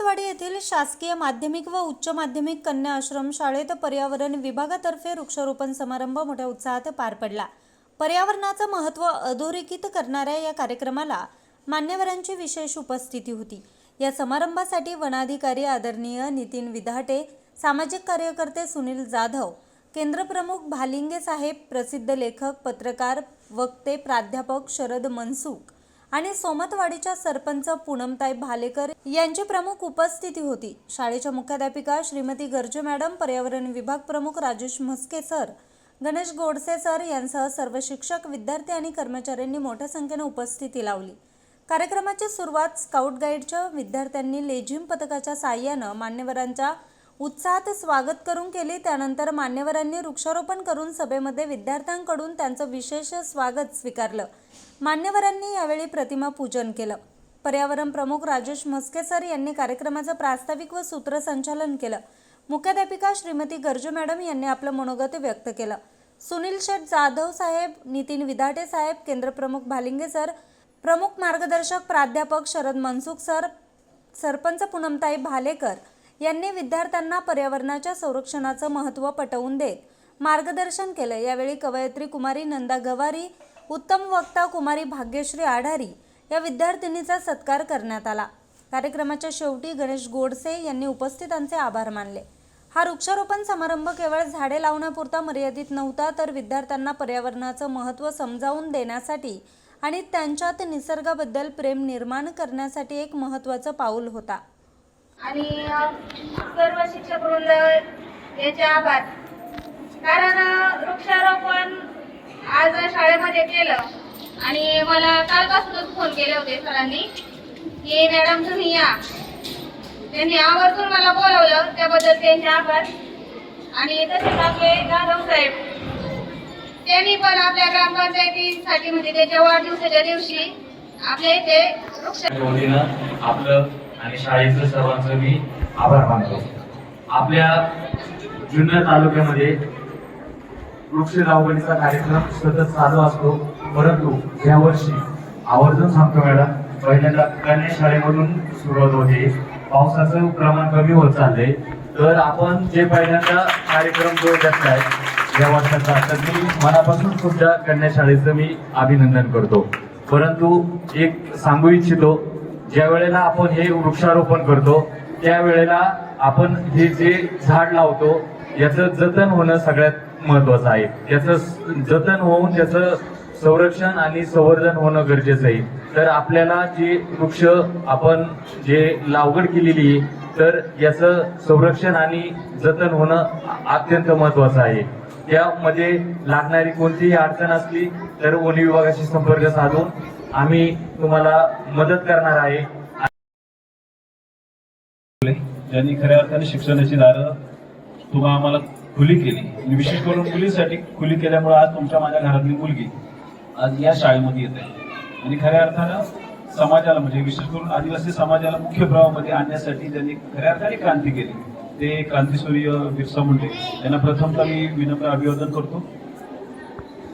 सावंतवाडी येथील शासकीय माध्यमिक व उच्च माध्यमिक कन्या आश्रम शाळेत पर्यावरण विभागातर्फे वृक्षारोपण समारंभ मोठ्या उत्साहात पार पडला. पर्यावरणाचं महत्त्व अधोरेखित करणाऱ्या या कार्यक्रमाला मान्यवरांची विशेष उपस्थिती होती. या समारंभासाठी वनाधिकारी आदरणीय नितीन विधाटे सामाजिक कार्यकर्ते सुनील जाधव केंद्रप्रमुख भालिंगे साहेब प्रसिद्ध लेखक पत्रकार वक्ते प्राध्यापक शरद मनसुख आणि सोमतवाडीच्या सरपंच पूनमताई भालेकर यांची प्रमुख उपस्थिती होती. शाळेच्या मुख्याध्यापिका श्रीमती गर्जे मॅडम पर्यावरण विभाग प्रमुख राजेश म्हस्के सर गणेश गोडसे सर यांसह सर्व शिक्षक विद्यार्थी आणि कर्मचाऱ्यांनी मोठ्या संख्येने उपस्थिती लावली. कार्यक्रमाची सुरुवात स्काउट गाईडच्या विद्यार्थ्यांनी लेझिम पथकाच्या साह्यानं मान्यवरांच्या उत्साहात स्वागत करून केली. त्यानंतर मान्यवरांनी वृक्षारोपण करून सभेमध्ये विद्यार्थ्यांकडून त्यांचं विशेष स्वागत स्वीकारलं. मान्यवरांनी यावेळी प्रतिमा पूजन केलं. पर्यावरण प्रमुख राजेश म्हस्के सर यांनी कार्यक्रमाचं प्रास्ताविक व सूत्रसंचालन केलं. मुख्याध्यापिका श्रीमती गर्जू मॅडम यांनी आपलं मनोगत व्यक्त केलं. सुनील शेठ जाधव साहेब नितीन विधाटे साहेब केंद्रप्रमुख भालिंगे सर प्रमुख मार्गदर्शक प्राध्यापक शरद मनसुख सर सरपंच पूनमताई भालेकर यांनी विद्यार्थ्यांना पर्यावरणाच्या संरक्षणाचं महत्त्व पटवून देत मार्गदर्शन केलं. यावेळी कवयित्री कुमारी नंदा गवारी उत्तम वक्ता कुमारी भाग्यश्री आढारी या विद्यार्थिनीचा सत्कार करण्यात आला. कार्यक्रमाच्या शेवटी गणेश गोडसे यांनी उपस्थितांचे आभार मानले. हा वृक्षारोपण समारंभ केवळ झाडे लावण्यापुरता मर्यादित नव्हता तर विद्यार्थ्यांना पर्यावरणाचं महत्त्व समजावून देण्यासाठी आणि त्यांच्यात निसर्गाबद्दल प्रेम निर्माण करण्यासाठी एक महत्त्वाचं पाऊल होता. आणि सर्व शिक्षक वृंद याचे आभार. कारण वृक्षारोपण आज शाळेमध्ये केलं आणि मला कालपासूनच फोन केले होते सरांनी की मॅडम तुम्ही या. त्यांनी आवर्जून मला बोलवलं त्याबद्दल त्यांचे आभार. आणि तसेच आपले जाधव साहेब त्यांनी पण आपल्या ग्रामपंचायतीसाठी म्हणजे त्याच्या वाढदिवसाच्या दिवशी आपल्या इथे वृक्ष आपलं आणि शाळेचं सर्वांचं मी आभार मानतो. आपल्या जुन्नर तालुक्यामध्ये वृक्ष लावणीचा कार्यक्रम सतत चालू असतो. परंतु यावर्षी आवर्जून सांगतो मॅडम पहिल्यांदा कन्या शाळेमधून सुरुवात होते. पावसाचं प्रमाण कमी होत चाललंय. तर आपण जे पहिल्यांदा कार्यक्रम जो घेतलाय या वर्षाचा तर मी मनापासून सुद्धा कन्या शाळेचं मी अभिनंदन करतो. परंतु एक सांगू इच्छितो ज्या वेळेला आपण हे वृक्षारोपण करतो त्यावेळेला आपण हे जे झाड लावतो याचं जतन होणं सगळ्यात महत्वाचं आहे. त्याचं जतन होऊन त्याचं संरक्षण आणि संवर्धन होणं गरजेचं आहे. तर आपल्याला जे वृक्ष आपण जे लागवड केलेली आहे तर याचं संरक्षण आणि जतन होणं अत्यंत महत्वाचं आहे. त्यामध्ये लागणारी कोणतीही अडचण असली तर वन विभागाशी संपर्क साधून आम्ही तुम्हाला मदत करणार आहे. ज्यांनी खऱ्या अर्थाने शिक्षणाची दारं तुम्हा आम्हाला खुली केली. आणि विशेष करून मुलींसाठी खुली केल्यामुळे आज तुमच्या माझ्या घरातली मुलगी आज या शाळेमध्ये येत आहे. आणि खऱ्या अर्थानं समाजाला म्हणजे विशेष करून आदिवासी समाजाला मुख्य प्रवाहामध्ये आणण्यासाठी ज्यांनी खऱ्या अर्थाने क्रांती केली. ते क्रांतीसूर्य बिरसा मुंडे यांना प्रथमतः मी विनम्र अभिवादन करतो.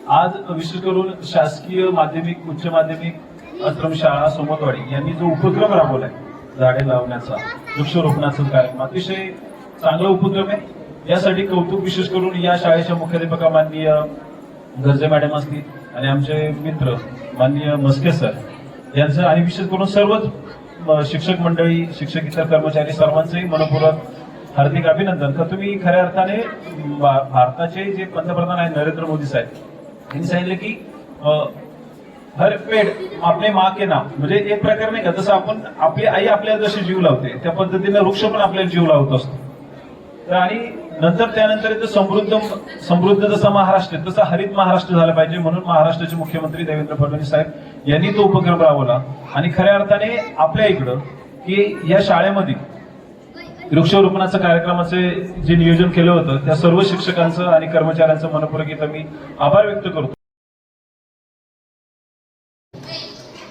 आज विशेष करून शासकीय माध्यमिक उच्च माध्यमिक आश्रमशाळा सोमतवाडी यांनी जो उपक्रम राबवलाय झाडे लावण्याचा वृक्षारोपणाचा कार्यक्रम अतिशय चांगला उपक्रम आहे. यासाठी कौतुक विशेष करून या शाळेच्या मुख्याध्यापका माननीय गर्जे मॅडम असतील आणि आमचे मित्र माननीय मस्के सर यांचं आणि विशेष करून सर्वच शिक्षक मंडळी शिक्षक इतर कर्मचारी सर्वांचंही मनपूर्वक हार्दिक अभिनंदन. तर तुम्ही खऱ्या अर्थाने भा- भारताचे जे पंतप्रधान आहेत नरेंद्र मोदी साहेब यांनी सांगितलं की हर पेड आपले माँ के नाम म्हणजे एक प्रकार नाही का जसं आपण आपली आई आपल्याला जशी जीव लावते त्या पद्धतीने वृक्ष पण आपल्याला जीव लावत असतो. आणि नंतर त्यानंतर इथं समृद्ध समृद्ध जसा महाराष्ट्र तसा हरित महाराष्ट्र झाला पाहिजे म्हणून महाराष्ट्राचे मुख्यमंत्री देवेंद्र फडणवीस साहेब यांनी तो उपक्रम राबवला. आणि खऱ्या अर्थाने आपल्या इकडं की या शाळेमध्ये वृक्षारोपणाचं कार्यक्रमाचे जे नियोजन केलं होतं त्या सर्व शिक्षकांचं आणि कर्मचाऱ्यांचं मनपूर्वक इथं मी आभार व्यक्त करतो.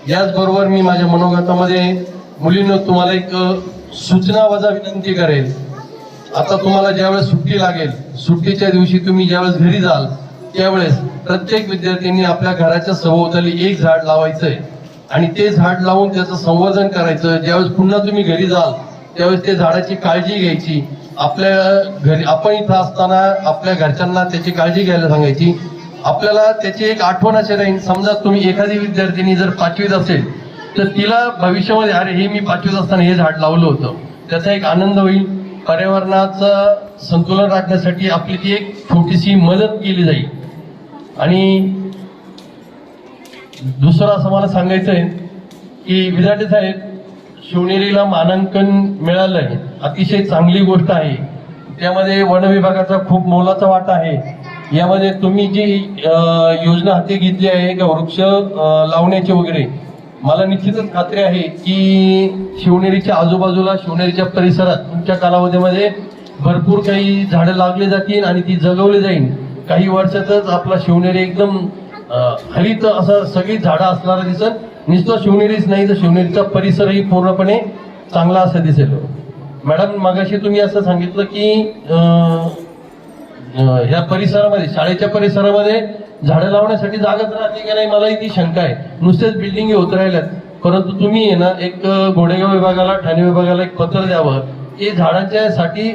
याचबरोबर मी माझ्या मनोगतामध्ये मुलींना तुम्हाला एक सूचना वजा विनंती करेल. आता तुम्हाला ज्यावेळेस सुट्टी लागेल सुट्टीच्या दिवशी तुम्ही ज्यावेळेस घरी जाल त्यावेळेस प्रत्येक विद्यार्थ्यांनी आपल्या घराच्या सभोवताली एक झाड लावायचंय. आणि ते झाड लावून त्याचं संवर्धन करायचं. ज्यावेळेस पुन्हा तुम्ही घरी जाल त्यावेळेस ते झाडाची काळजी घ्यायची. आपल्या घरी आपण इथं असताना आपल्या घरच्यांना त्याची काळजी घ्यायला सांगायची. आपल्याला त्याची एक आठवण अशी राहील समजा तुम्ही एखादी विद्यार्थिनी जर पाचवीत असेल तर तिला भविष्यामध्ये अरे हे मी पाचवीत असताना हे झाड लावलं होतं. त्याचा एक आनंद होईल. पर्यावरणाचं संतुलन राखण्यासाठी आपली ती एक छोटीशी मदत केली जाईल. आणि दुसरं असं मला सांगायचं आहे की विद्यार्थी साहेब शिवनेरीला मानांकन मिळालं आहे अतिशय चांगली गोष्ट आहे. त्यामध्ये वन विभागाचा खूप मोलाचा वाटा आहे. यामध्ये तुम्ही जी योजना हाती घेतली आहे का वृक्ष लावण्याची वगैरे मला निश्चितच खात्री आहे की शिवनेरीच्या आजूबाजूला शिवनेरीच्या परिसरात तुमच्या कालावधीमध्ये भरपूर काही झाडं लागली जातील आणि ती जगवली जाईल. काही वर्षातच आपला शिवनेरी एकदम हरित असं सगळी झाडं असणारं दिसत. नुसतं शिवनेरीच नाही तर शिवनेरीचा परिसरही पूर्णपणे चांगला असं दिसेल. मॅडम मगाशी तुम्ही असं सांगितलं की ह्या परिसरामध्ये शाळेच्या परिसरामध्ये झाडं लावण्यासाठी जागाच राहते की नाही मलाही ती शंका आहे. नुसतेच बिल्डिंग होत राहिल्यात परंतु तुम्ही आहे ना एक गोडेगाव विभागाला ठाणे विभागाला एक पत्र द्यावं. की झाडांच्या साठी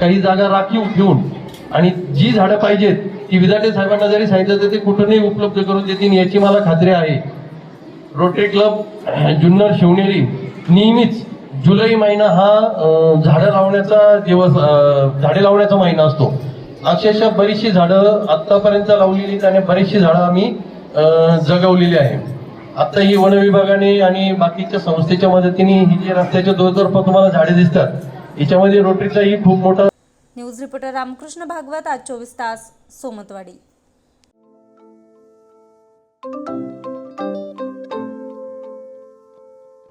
काही जागा राखीव ठेवून आणि जी झाडं पाहिजेत ती विद्यार्थी साहेबांना जरी सांगितलं तर ते कुठूनही उपलब्ध करून देतील याची मला खात्री आहे. रोटरी क्लब जुन्नर शिवनेरी नेहमीच जुलै महिना हा झाडं लावण्याचा दिवस झाडे लावण्याचा महिना असतो. अक्षरशः बरीचशी झाडं आतापर्यंत लावलेली आहेत आणि बरीचशी झाडं आम्ही जगवलेली आहे आता ही वन विभागाने आणि बाकीच्या संस्थेच्या मदतीने ही जी रस्त्याच्या दोरतर्फ तुम्हाला झाडे दिसतात याच्यामध्ये रोटरीचाही खूप मोठा न्यूज रिपोर्टर रामकृष्ण भागवत आज चोवीस तास सोमतवाडी.